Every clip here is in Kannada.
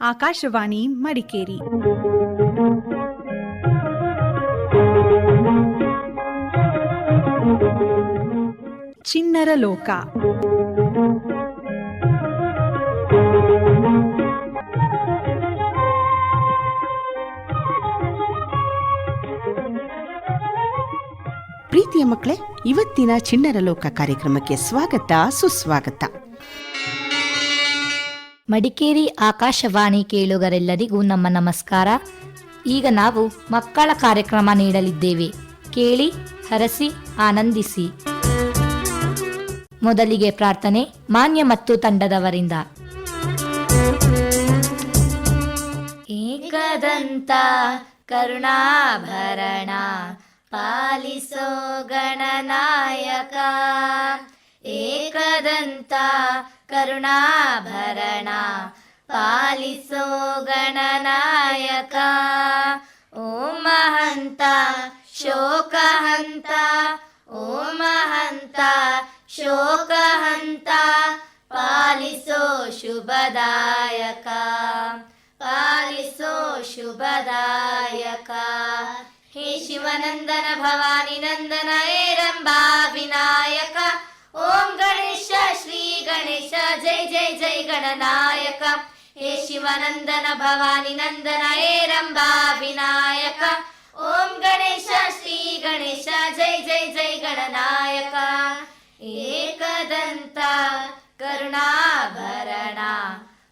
ಆಕಾಶವಾಣಿ ಮಡಿಕೇರಿ. ಚಿನ್ನರ ಲೋಕ ಪ್ರೀತಿಯ ಮಕ್ಕಳೇ ಇವತ್ತಿನ ಚಿಣ್ಣರ ಲೋಕ ಕಾರ್ಯಕ್ರಮಕ್ಕೆ ಸ್ವಾಗತ ಸುಸ್ವಾಗತ. ಮಡಿಕೇರಿ ಆಕಾಶವಾಣಿ ಕೇಳುಗರೆಲ್ಲರಿಗೂ ನಮ್ಮ ನಮಸ್ಕಾರ. ಈಗ ನಾವು ಮಕ್ಕಳ ಕಾರ್ಯಕ್ರಮ ನೀಡಲಿದ್ದೇವೆ. ಕೇಳಿ, ಹರಸಿ, ಆನಂದಿಸಿ. ಮೊದಲಿಗೆ ಪ್ರಾರ್ಥನೆ, ಮಾನ್ಯ ಮತ್ತು ತಂಡದವರಿಂದ. ಏಕದಂತ, ಕರುಣಾಭರಣ, ಪಾಲಿಸೋ ಗಣನಾಯಕ. ಏಕದಂತ ಕರುಣಾಭರಣ ಪಾಲಿಸೋ ಗಣನಾಯಕ. ಓ ಮಹಂತ ಶೋಕಹಂತ, ಓ ಮಹಂತ ಶೋಕಹಂತ ಪಾಲಿಸೋ ಶುಭದಾಯಕ. ಪಾಲಿಸೋ ಶುಭದಾಯಕ. ಹೇ ಶಿವನಂದನ ಭವಾನಿ ನಂದನ ಏರಂಬಾ ವಿನಾಯಕ. ಓಂ ಗಣೇಶ ಶ್ರೀ ಗಣೇಶ ಜೈ ಜೈ ಜೈ ಗಣನಾಯಕ ಹೇ ಶಿವನಂದನ ಭವಾನಿ ನಂದನ ಏರಂಬಾ ವಿನಾಯಕ ಓಂ ಗಣೇಶ ಶ್ರೀ ಗಣೇಶ ಜೈ ಜೈ ಜೈ ಗಣನಾಯಕ ಏಕದಂತ ಕರುಣಾಭರಣ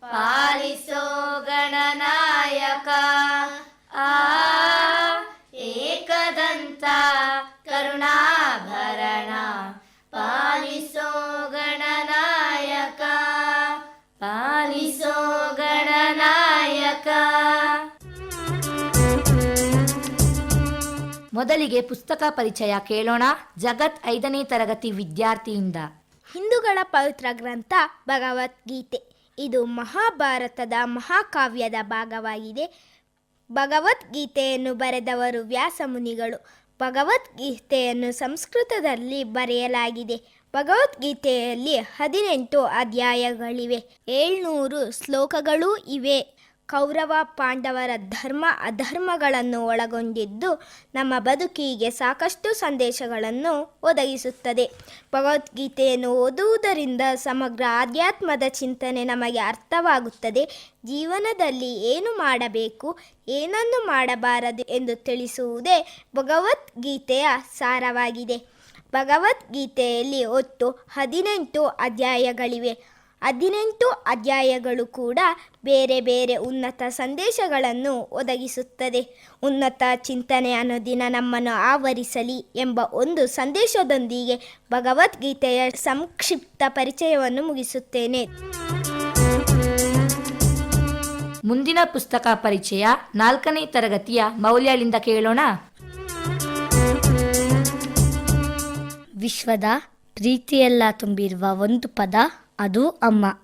ಪಾಲಿಸೋ ಗಣನಾಯಕ ಮೊದಲಿಗೆ ಪುಸ್ತಕ ಪರಿಚಯ ಕೇಳೋಣ. ಜಗತ್ ಐದನೇ ತರಗತಿ ವಿದ್ಯಾರ್ಥಿಯಿಂದ. ಹಿಂದೂಗಳ ಪವಿತ್ರ ಗ್ರಂಥ ಭಗವದ್ಗೀತೆ. ಇದು ಮಹಾಭಾರತದ ಮಹಾಕಾವ್ಯದ ಭಾಗವಾಗಿದೆ. ಭಗವದ್ಗೀತೆಯನ್ನು ಬರೆದವರು ವ್ಯಾಸಮುನಿಗಳು ಭಗವದ್ಗೀತೆಯನ್ನು ಸಂಸ್ಕೃತದಲ್ಲಿ ಬರೆಯಲಾಗಿದೆ. ಭಗವದ್ಗೀತೆಯಲ್ಲಿ ಹದಿನೆಂಟು ಅಧ್ಯಾಯಗಳಿವೆ. ಏಳ್ನೂರು ಶ್ಲೋಕಗಳೂ ಇವೆ. ಕೌರವ ಪಾಂಡವರ ಧರ್ಮ ಅಧರ್ಮಗಳನ್ನು ಒಳಗೊಂಡಿದ್ದು ನಮ್ಮ ಬದುಕಿಗೆ ಸಾಕಷ್ಟು ಸಂದೇಶಗಳನ್ನು ಒದಗಿಸುತ್ತದೆ. ಭಗವದ್ಗೀತೆಯನ್ನು ಓದುವುದರಿಂದ ಸಮಗ್ರ ಆಧ್ಯಾತ್ಮದ ಚಿಂತನೆ ನಮಗೆ ಅರ್ಥವಾಗುತ್ತದೆ. ಜೀವನದಲ್ಲಿ ಏನು ಮಾಡಬೇಕು, ಏನನ್ನು ಮಾಡಬಾರದು ಎಂದು ತಿಳಿಸುವುದೇ ಭಗವದ್ಗೀತೆಯ ಸಾರವಾಗಿದೆ. ಭಗವದ್ಗೀತೆಯಲ್ಲಿ ಒಟ್ಟು ಹದಿನೆಂಟು ಅಧ್ಯಾಯಗಳಿವೆ. ಹದಿನೆಂಟು ಅಧ್ಯಾಯಗಳು ಕೂಡ ಬೇರೆ ಬೇರೆ ಉನ್ನತ ಸಂದೇಶಗಳನ್ನು ಒದಗಿಸುತ್ತದೆ. ಉನ್ನತ ಚಿಂತನೆ ಅನ್ನೋದಿನ ನಮ್ಮನ್ನು ಆವರಿಸಲಿ ಎಂಬ ಒಂದು ಸಂದೇಶದೊಂದಿಗೆ ಭಗವದ್ಗೀತೆಯ ಸಂಕ್ಷಿಪ್ತ ಪರಿಚಯವನ್ನು ಮುಗಿಸುತ್ತೇನೆ. ಮುಂದಿನ ಪುಸ್ತಕ ಪರಿಚಯ ನಾಲ್ಕನೇ ತರಗತಿಯ ಮೌಲ್ಯಳಿಂದ ಕೇಳೋಣ. ವಿಶ್ವದ ಪ್ರೀತಿಯೆಲ್ಲ ತುಂಬಿರುವ ಒಂದು ಪದ ಅದು ಅಮ್ಮ.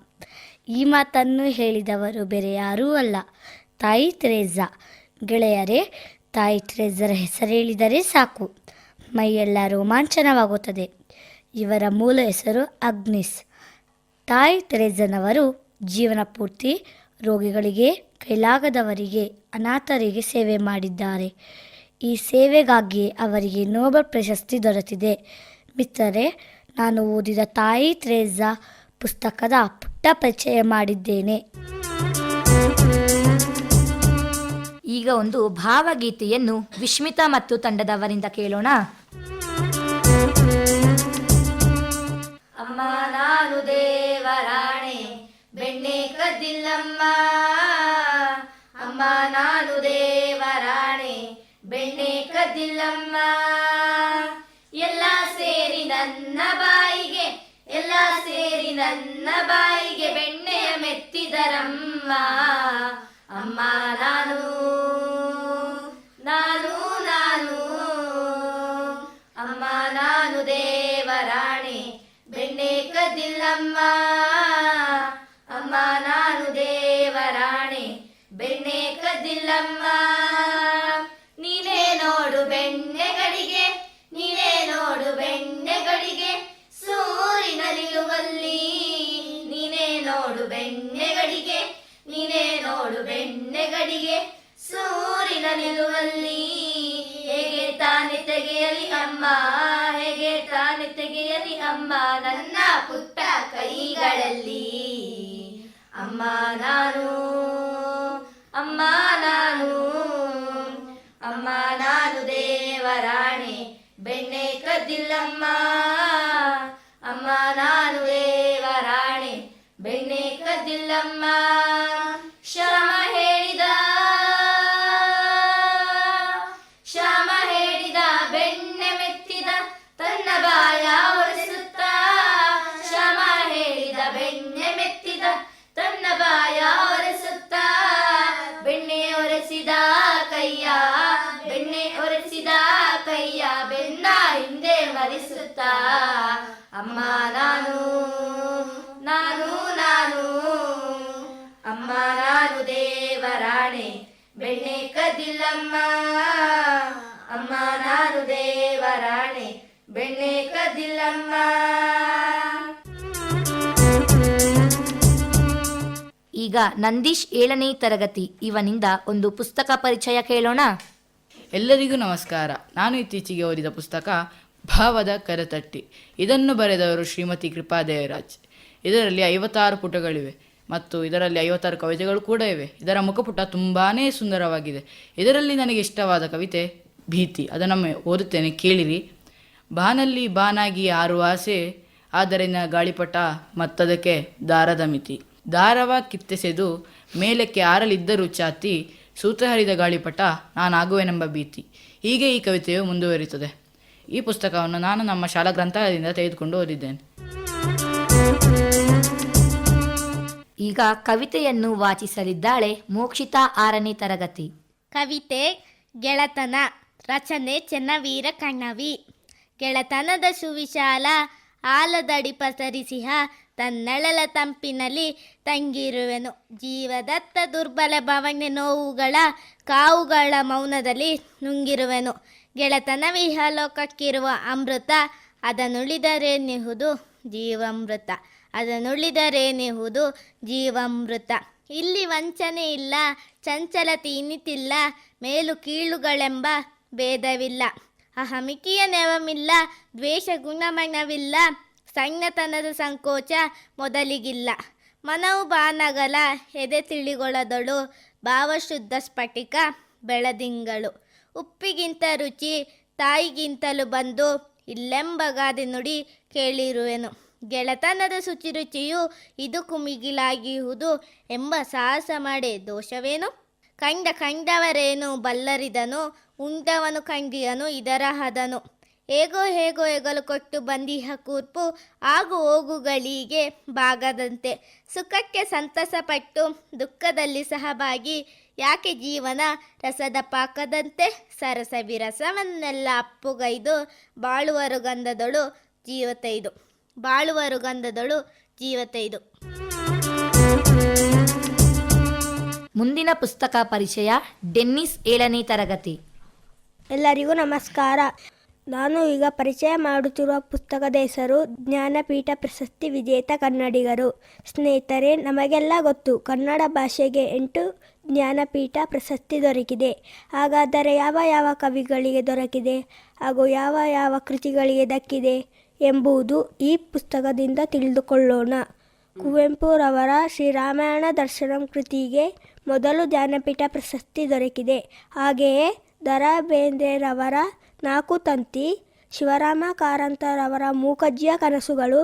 ಈ ಮಾತನ್ನು ಹೇಳಿದವರು ಬೇರೆ ಯಾರೂ ಅಲ್ಲ. ತಾಯಿ ಥೆರೇಸಾ ಗೆಳೆಯರೇ, ತಾಯಿ ಥೆರೇಸರ ಹೆಸರೇಳಿದರೆ ಸಾಕು. ಮೈಯೆಲ್ಲ ರೋಮಾಂಚನವಾಗುತ್ತದೆ. ಇವರ ಮೂಲ ಹೆಸರು ಅಗ್ನಿಸ್. ತಾಯಿ ತ್ರೇಜನವರು ಜೀವನ ಪೂರ್ತಿ ರೋಗಿಗಳಿಗೆ, ಕೈಲಾಗದವರಿಗೆ, ಅನಾಥರಿಗೆ ಸೇವೆ ಮಾಡಿದ್ದಾರೆ. ಈ ಸೇವೆಗಾಗಿ ಅವರಿಗೆ ನೋಬೆಲ್ ಪ್ರಶಸ್ತಿ ದೊರೆತಿದೆ. ಮಿತ್ರರೇ, ನಾನು ಓದಿದ ತಾಯಿ ಥ್ರೇಸಾ ಪುಸ್ತಕದ ಪುಟ್ಟ ಪರಿಚಯ ಮಾಡಿದ್ದೇನೆ. ಈಗ ಒಂದು ಭಾವಗೀತೆಯನ್ನು ವಿಶ್ಮಿತಾ ಮತ್ತು ತಂಡದವರಿಂದ ಕೇಳೋಣ. ಅಮ್ಮ, ನಾನು ದೇವರಾಣೆ, ಬೆಣ್ಣೆ ಕದ್ದಿಲ್ಲಮ್ಮ. ಅಮ್ಮ, ನಾನು ದೇವರಾಣೆ, ಬೆಣ್ಣೆ ಕದ್ದಿಲ್ಲಮ್ಮ. ಎಲ್ಲ ಸೇರಿ ನನ್ನ ಬಾಯಿಗೆ ಸೇರಿ ನನ್ನ ಬಾಯಿಗೆ ಬೆಣ್ಣೆಯ ಮೆತ್ತಿದರಮ್ಮ. ಅಮ್ಮ, ನಾನು ನಾನು ನಾನು. ಅಮ್ಮ, ನಾನು ದೇವರಾಣೆ, ಬೆಣ್ಣೆ ಕದ್ದಿಲ್ಲಮ್ಮ. ಅಮ್ಮ, ನಾನು ದೇವರಾಣೆ, ಬೆಣ್ಣೆ ಕದ್ದಿಲ್ಲಮ್ಮ. ನೋಡು ಬೆಣ್ಣೆಗಡಿಗೆ ಸೂರಿನ ನಿಲುವಲ್ಲಿ ಹೇಗೆ ತಾನೆ ತೆಗೆಯಲಿ ಅಮ್ಮ, ಹೇಗೆ ತಾನೆ ತೆಗೆಯಲಿ ಅಮ್ಮ, ನನ್ನ ಪುಟ್ಟ ಕೈಗಳಲ್ಲಿ. ಅಮ್ಮ ನಾನು ಅಮ್ಮ ನಾನು ಅಮ್ಮ ನಾನು ದೇವರಾಣೆ ಬೆಣ್ಣೆ ಕದ್ದಿಲ್ಲಮ್ಮ. ಅಮ್ಮ ನಾನು ದೇವರಾಣೆ ಬೆಣ್ಣೆ ಕದ್ದಿಲ್ಲಮ್ಮ. ಹಿಂದೆ ಮರಿಸುತ್ತ ಅಮ್ಮ ನಾನು ನಾನು ನಾನು. ಅಮ್ಮ ನಾನು ದೇವರಾಣೆ ಬೆಣ್ಣೆ ಕದಿಲ್ಲಮ್ಮ ಅಮ್ಮ ನಾನು ದೇವರಾಣೆ ಬೆಣ್ಣೆ ಕದಿಲ್ಲಮ್ಮ ಈಗ ನಂದೀಶ್ ಏಳನೇ ತರಗತಿ. ಇವನಿಂದ ಒಂದು ಪುಸ್ತಕ ಪರಿಚಯ ಕೇಳೋಣ. ಎಲ್ಲರಿಗೂ ನಮಸ್ಕಾರ. ನಾನು ಇತ್ತೀಚೆಗೆ ಓದಿದ ಪುಸ್ತಕ ಭಾವದ ಕರತಟ್ಟಿ. ಇದನ್ನು ಬರೆದವರು ಶ್ರೀಮತಿ ಕೃಪಾದೇವರಾಜ್ ಇದರಲ್ಲಿ ಐವತ್ತಾರು ಪುಟಗಳಿವೆ ಮತ್ತು ಇದರಲ್ಲಿ ಐವತ್ತಾರು ಕವಿತೆಗಳು ಕೂಡ ಇವೆ. ಇದರ ಮುಖಪುಟ ತುಂಬಾ ಸುಂದರವಾಗಿದೆ. ಇದರಲ್ಲಿ ನನಗೆ ಇಷ್ಟವಾದ ಕವಿತೆ ಭೀತಿ. ಅದನ್ನು ಓದುತ್ತೇನೆ, ಕೇಳಿರಿ. ಬಾನಲ್ಲಿ ಬಾನಾಗಿ ಆರು ಆಸೆ, ಆದ್ದರಿಂದ ಗಾಳಿಪಟ ಮತ್ತದಕ್ಕೆ ದಾರದ ಮಿತಿ. ದಾರವ ಕಿತ್ತೆಸೆದು ಮೇಲಕ್ಕೆ ಆರಲಿದ್ದರೂ ಚಾತಿ, ಸೂತ್ರಹರಿದ ಹರಿದ ಗಾಳಿಪಟ ನಾನಾಗುವೆನೆಂಬ ಭೀತಿ. ಹೀಗೆ ಈ ಕವಿತೆಯು ಮುಂದುವರಿಯುತ್ತದೆ. ಈ ಪುಸ್ತಕವನ್ನು ನಾನು ನಮ್ಮ ಶಾಲಾ ಗ್ರಂಥಾಲಯದಿಂದ ತೆಗೆದುಕೊಂಡು ಓದಿದ್ದೇನೆ. ಈಗ ಕವಿತೆಯನ್ನು ವಾಚಿಸಲಿದ್ದಾಳೆ ಮೋಕ್ಷಿತಾ ಆರನೇ ತರಗತಿ. ಕವಿತೆ ಗೆಳತನ ರಚನೆ ಚೆನ್ನವೀರ ಕಣ್ಣವಿ ಗೆಳತನದ ಸುವಿಶಾಲ ಆಲದಡಿ ಪಸರಿಸಿಹ ತನ್ನಳಲ ತಂಪಿನಲ್ಲಿ ತಂಗಿರುವೆನು. ಜೀವದತ್ತ ದುರ್ಬಲ ಭವನೆ ನೋವುಗಳ ಕಾವುಗಳ ಮೌನದಲ್ಲಿ ನುಂಗಿರುವೆನು. ಗೆಳತನವಿಹ ಲೋಕಕ್ಕಿರುವ ಅಮೃತ ಅದನ್ನುಳಿದರೇನಿಹುದು ಜೀವಾಮೃತ. ಅದನ್ನುಳಿದರೇನಿಹುದು ಜೀವಾಮೃತ. ಇಲ್ಲಿ ವಂಚನೆ ಇಲ್ಲ ಚಂಚಲತೆ ಇನಿತಿಲ್ಲ ಮೇಲು ಕೀಳುಗಳೆಂಬ ಭೇದವಿಲ್ಲ. ಅಹಮಿಕಿಯ ನೆವಮಿಲ್ಲ ದ್ವೇಷ ಗುಣಮನವಿಲ್ಲ ಸಣ್ಣತನದ ಸಂಕೋಚ ಮೊದಲಿಗಿಲ್ಲ. ಮನವು ಬಾನಗಲ, ಎದೆ ತಿಳಿಗೊಳದಳು, ಭಾವಶುದ್ಧ ಸ್ಫಟಿಕ ಬೆಳದಿಂಗಳು. ಉಪ್ಪಿಗಿಂತ ರುಚಿ, ತಾಯಿಗಿಂತಲೂ ಬಂದು ಇಲ್ಲೆಂಬ ಗಾದೆ ನುಡಿ ಕೇಳಿರುವೆನು. ಗೆಳತನದ ಶುಚಿರುಚಿಯು ಇದು ಕುಮಿಗಿಲಾಗಿಹುದು ಎಂಬ ಸಾಹಸ ಮಾಡಿ ದೋಷವೇನು? ಕಂಡ ಕಂಡವರೇನು ಬಲ್ಲರಿದನು ಉಂಡವನು ಕಂಡಿಯನು ಇದರ ಹದನು ಹೇಗೋ ಹೇಗೋ ಹೆಗಲು ಕೊಟ್ಟು ಬಂದಿಹ ಕೂರ್ಪು, ಆಗು ಹೋಗುಗಳಿಗೆ ಬಾಗದಂತೆ. ಸುಖಕ್ಕೆ ಸಂತಸಪಟ್ಟು ದುಃಖದಲ್ಲಿ ಸಹಭಾಗಿ ಯಾಕೆ ಜೀವನ ರಸದ ಪಾಕದಂತೆ ಸರಸವಿ ರಸವನ್ನೆಲ್ಲ ಅಪ್ಪುಗೈದು ಬಾಳುವರು ಗಂಧದಳು ಜೀವತೈದು ಬಾಳುವರು ಗಂಧದಳು ಜೀವತೈದು ಮುಂದಿನ ಪುಸ್ತಕ ಪರಿಚಯ ಡೆನ್ನಿಸ್ ಏಳನೇ ತರಗತಿ. ಎಲ್ಲರಿಗೂ ನಮಸ್ಕಾರ. ನಾನು ಈಗ ಪರಿಚಯ ಮಾಡುತ್ತಿರುವ ಪುಸ್ತಕದ ಹೆಸರು ಜ್ಞಾನಪೀಠ ಪ್ರಶಸ್ತಿ ವಿಜೇತ ಕನ್ನಡಿಗರು. ಸ್ನೇಹಿತರೆ, ನಮಗೆಲ್ಲ ಗೊತ್ತು, ಕನ್ನಡ ಭಾಷೆಗೆ ಎಂಟು ಜ್ಞಾನಪೀಠ ಪ್ರಶಸ್ತಿ ದೊರಕಿದೆ. ಹಾಗಾದರೆ ಯಾವ ಯಾವ ಕವಿಗಳಿಗೆ ದೊರಕಿದೆ ಹಾಗೂ ಯಾವ ಯಾವ ಕೃತಿಗಳಿಗೆ ದಕ್ಕಿದೆ ಎಂಬುದು ಈ ಪುಸ್ತಕದಿಂದ ತಿಳಿದುಕೊಳ್ಳೋಣ. ಕುವೆಂಪುರವರ ಶ್ರೀರಾಮಾಯಣ ದರ್ಶನಂ ಕೃತಿಗೆ ಮೊದಲು ಜ್ಞಾನಪೀಠ ಪ್ರಶಸ್ತಿ ದೊರಕಿದೆ. ಹಾಗೆಯೇ ದ ಬೇಂದ್ರೆರವರ ನಾಲ್ಕು ತಂತಿ, ಶಿವರಾಮ ಕಾರಂತರವರ ಮೂಕಜ್ಜಿಯ ಕನಸುಗಳು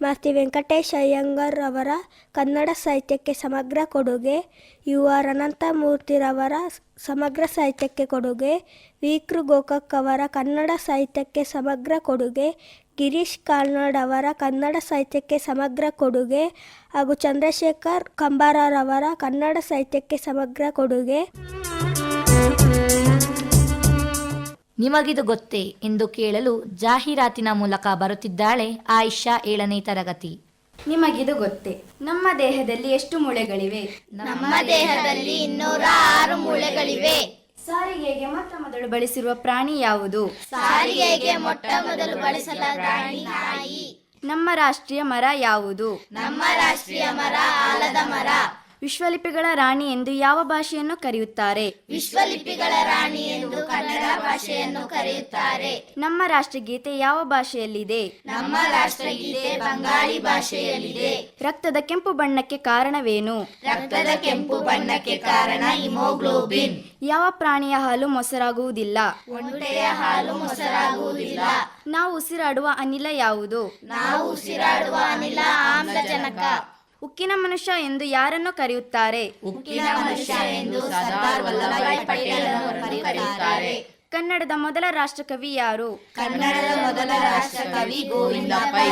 ಮತ್ತು ವೆಂಕಟೇಶ್ ಅಯ್ಯಂಗರ್ ಅವರ ಕನ್ನಡ ಸಾಹಿತ್ಯಕ್ಕೆ ಸಮಗ್ರ ಕೊಡುಗೆ, ಯು ಆರ್ ಅನಂತಮೂರ್ತಿರವರ ಸಮಗ್ರ ಸಾಹಿತ್ಯಕ್ಕೆ ಕೊಡುಗೆ ವಿಕೃ ಗೋಕಾಕ್ ಅವರ ಕನ್ನಡ ಸಾಹಿತ್ಯಕ್ಕೆ ಸಮಗ್ರ ಕೊಡುಗೆ, ಗಿರೀಶ್ ಕಾರ್ನಾಡ್ ಅವರ ಕನ್ನಡ ಸಾಹಿತ್ಯಕ್ಕೆ ಸಮಗ್ರ ಕೊಡುಗೆ ಹಾಗೂ ಚಂದ್ರಶೇಖರ್ ಕಂಬಾರರವರ ಕನ್ನಡ ಸಾಹಿತ್ಯಕ್ಕೆ ಸಮಗ್ರ ಕೊಡುಗೆ. ನಿಮಗಿದು ಗೊತ್ತೇ ಎಂದು ಕೇಳಲು ಜಾಹೀರಾತಿನ ಮೂಲಕ ಬರುತ್ತಿದ್ದಾಳೆ ಆಯಿಷಾ ಏಳನೇ ತರಗತಿ. ನಿಮಗಿದು ಗೊತ್ತೇ ನಮ್ಮ ದೇಹದಲ್ಲಿ ಎಷ್ಟು ಮೂಳೆಗಳಿವೆ? ನಮ್ಮ ದೇಹದಲ್ಲಿ ಇನ್ನೂರ ಆರು ಮೂಳೆಗಳಿವೆ. ಸಾರಿಗೆಗೆ ಮೊಟ್ಟ ಮೊದಲು ಬಳಸಿರುವ ಪ್ರಾಣಿ ಯಾವುದು? ಸಾರಿಗೆಗೆ ಮೊಟ್ಟ ಮೊದಲು ಬಳಸಲಾದ ಪ್ರಾಣಿ ನಾಯಿ. ನಮ್ಮ ರಾಷ್ಟ್ರೀಯ ಮರ ಯಾವುದು? ನಮ್ಮ ರಾಷ್ಟ್ರೀಯ ಮರ ಆಲದ ಮರ. ವಿಶ್ವಲಿಪಿಗಳ ರಾಣಿ ಎಂದು ಯಾವ ಭಾಷೆಯನ್ನು ಕರೆಯುತ್ತಾರೆ? ವಿಶ್ವಲಿಪಿಗಳ ರಾಣಿ ಎಂದು ಕನ್ನಡ ಭಾಷೆಯನ್ನು ಕರೆಯುತ್ತಾರೆ. ನಮ್ಮ ರಾಷ್ಟ್ರಗೀತೆ ಯಾವ ಭಾಷೆಯಲ್ಲಿದೆ? ನಮ್ಮ ರಾಷ್ಟ್ರಗೀತೆ ಬಂಗಾಳಿ ಭಾಷೆಯಲ್ಲಿದೆ. ರಕ್ತದ ಕೆಂಪು ಬಣ್ಣಕ್ಕೆ ಕಾರಣವೇನು? ರಕ್ತದ ಕೆಂಪು ಬಣ್ಣಕ್ಕೆ ಕಾರಣ ಹಿಮೋಗ್ಲೋಬಿನ್. ಯಾವ ಪ್ರಾಣಿಯ ಹಾಲು ಮೊಸರಾಗುವುದಿಲ್ಲ? ಒಂಟೆಯ ಹಾಲು ಮೊಸರಾಗುವುದಿಲ್ಲ. ನಾವು ಉಸಿರಾಡುವ ಅನಿಲ ಯಾವುದು? ನಾವು ಉಸಿರಾಡುವ ಅನಿಲ ಆಮ್ಲಜನಕ. ಉಕ್ಕಿನ ಮನುಷ್ಯ ಎಂದು ಯಾರನ್ನು ಕರೆಯುತ್ತಾರೆ? ಉಕ್ಕಿನ ಮನುಷ್ಯ ಎಂದು ಸರ್ದಾರ್ ವಲ್ಲಭಾಯ್ ಪಟೇಲ್ ಅವರನ್ನು ಕರೆಯುತ್ತಾರೆ. ಕನ್ನಡದ ಮೊದಲ ರಾಷ್ಟ್ರಕವಿ ಯಾರು? ಕನ್ನಡದ ಮೊದಲ ರಾಷ್ಟ್ರಕವಿ ಗೋವಿಂದ ಪೈ.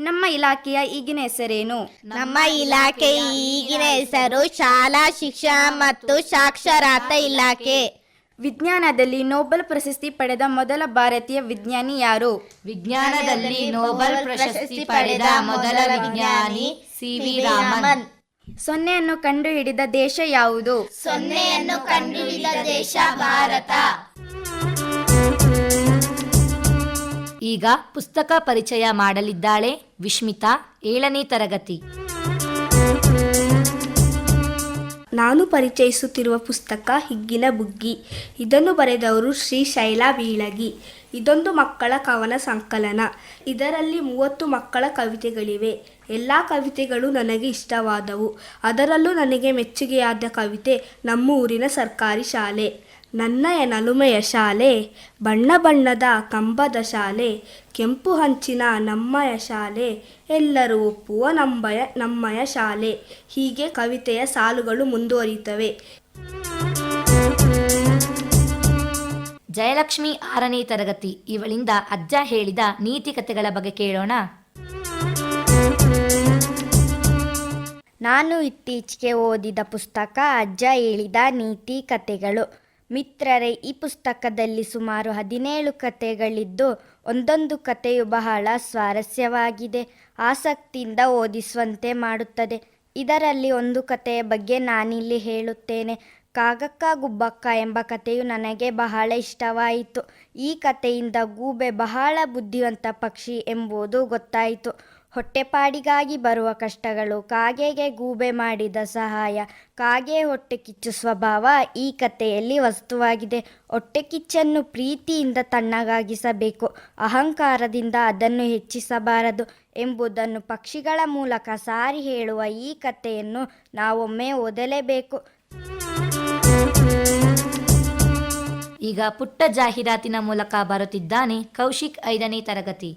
ನಮ್ಮ ಇಲಾಖೆಯ ಈಗಿನ ಹೆಸರೇನು? ನಮ್ಮ ಇಲಾಖೆ ಈಗಿನ ಹೆಸರು ಶಾಲಾ ಶಿಕ್ಷಣ ಮತ್ತು ಸಾಕ್ಷರತಾ ಇಲಾಖೆ. ವಿಜ್ಞಾನದಲ್ಲಿ ನೋಬೆಲ್ ಪ್ರಶಸ್ತಿ ಪಡೆದ ಮೊದಲ ಭಾರತೀಯ ವಿಜ್ಞಾನಿ ಯಾರು? ವಿಜ್ಞಾನದಲ್ಲಿ ನೋಬೆಲ್ ಪ್ರಶಸ್ತಿ ಪಡೆದ ಮೊದಲ ವಿಜ್ಞಾನಿ ಸಿ ವಿ ರಾಮನ್. ಸೊನ್ನೆಯನ್ನು ಕಂಡುಹಿಡಿದ ದೇಶ ಯಾವುದು? ಸೊನ್ನೆಯನ್ನು ಕಂಡುಹಿಡಿದ ದೇಶ ಭಾರತ. ಈಗ ಪುಸ್ತಕ ಪರಿಚಯ ಮಾಡಲಿದ್ದಾಳೆ ವಿಶ್ಮಿತಾ ಏಳನೇ ತರಗತಿ. ನಾನು ಪರಿಚಯಿಸುತ್ತಿರುವ ಪುಸ್ತಕ ಹಿಗ್ಗಿನ ಬುಗ್ಗಿ. ಇದನ್ನು ಬರೆದವರು ಶ್ರೀ ಶೈಲಾ ಬೀಳಗಿ. ಇದೊಂದು ಮಕ್ಕಳ ಕವನ ಸಂಕಲನ. ಇದರಲ್ಲಿ ಮೂವತ್ತು ಮಕ್ಕಳ ಕವಿತೆಗಳಿವೆ. ಎಲ್ಲ ಕವಿತೆಗಳು ನನಗೆ ಇಷ್ಟವಾದವು. ಅದರಲ್ಲೂ ನನಗೆ ಮೆಚ್ಚುಗೆಯಾದ ಕವಿತೆ ನಮ್ಮ ಊರಿನ ಸರ್ಕಾರಿ ಶಾಲೆ. ನನ್ನಯ ನಲುಮೆಯ ಶಾಲೆ ಬಣ್ಣ ಬಣ್ಣದ ಕಂಬದ ಶಾಲೆ ಕೆಂಪು ಹಂಚಿನ ನಮ್ಮಯ ಶಾಲೆ ಎಲ್ಲರೂ ಒಪ್ಪುವ ನಂಬಯ ನಮ್ಮಯ ಶಾಲೆ. ಹೀಗೆ ಕವಿತೆಯ ಸಾಲುಗಳು ಮುಂದುವರಿಯುತ್ತವೆ. ಜಯಲಕ್ಷ್ಮಿ ಆರನೇ ತರಗತಿ. ಇವಳಿಂದ ಅಜ್ಜ ಹೇಳಿದ ನೀತಿ ಕಥೆಗಳ ಬಗ್ಗೆ ಕೇಳೋಣ. ನಾನು ಇತ್ತೀಚೆಗೆ ಓದಿದ ಪುಸ್ತಕ ಅಜ್ಜ ಹೇಳಿದ ನೀತಿ ಕಥೆಗಳು ಮಿತ್ರರೇ, ಈ ಪುಸ್ತಕದಲ್ಲಿ ಸುಮಾರು ಹದಿನೇಳು ಕಥೆಗಳಿದ್ದು ಒಂದೊಂದು ಕಥೆಯು ಬಹಳ ಸ್ವಾರಸ್ಯವಾಗಿದೆ, ಆಸಕ್ತಿಯಿಂದ ಓದಿಸುವಂತೆ ಮಾಡುತ್ತದೆ. ಇದರಲ್ಲಿ ಒಂದು ಕಥೆಯ ಬಗ್ಗೆ ನಾನಿಲ್ಲಿ ಹೇಳುತ್ತೇನೆ. ಕಾಗಕ್ಕ ಗುಬ್ಬಕ್ಕ ಎಂಬ ಕಥೆಯು ನನಗೆ ಬಹಳ ಇಷ್ಟವಾಯಿತು. ಈ ಕಥೆಯಿಂದ ಗೂಬೆ ಬಹಳ ಬುದ್ಧಿವಂತ ಪಕ್ಷಿ ಎಂಬುದು ಗೊತ್ತಾಯಿತು. ಹೊಟ್ಟೆಪಾಡಿಗಾಗಿ ಬರುವ ಕಷ್ಟಗಳು, ಕಾಗೆಗೆ ಗೂಬೆ ಮಾಡಿದ ಸಹಾಯ, ಕಾಗೆ ಹೊಟ್ಟೆ ಕಿಚ್ಚು ಸ್ವಭಾವ ಈ ಕಥೆಯಲ್ಲಿ ವಸ್ತುವಾಗಿದೆ. ಹೊಟ್ಟೆ ಕಿಚ್ಚನ್ನು ಪ್ರೀತಿಯಿಂದ ತಣ್ಣಗಾಗಿಸಬೇಕು, ಅಹಂಕಾರದಿಂದ ಅದನ್ನು ಹೆಚ್ಚಿಸಬಾರದು ಎಂಬುದನ್ನು ಪಕ್ಷಿಗಳ ಮೂಲಕ ಸಾರಿ ಹೇಳುವ ಈ ಕಥೆಯನ್ನು ನಾವೊಮ್ಮೆ ಓದಲೇಬೇಕು. ಈಗ ಪುಟ್ಟ ಜಾಹೀರಾತಿನ ಮೂಲಕ ಬರುತ್ತಿದ್ದಾನೆ ಕೌಶಿಕ್ ಐದನೇ ತರಗತಿ.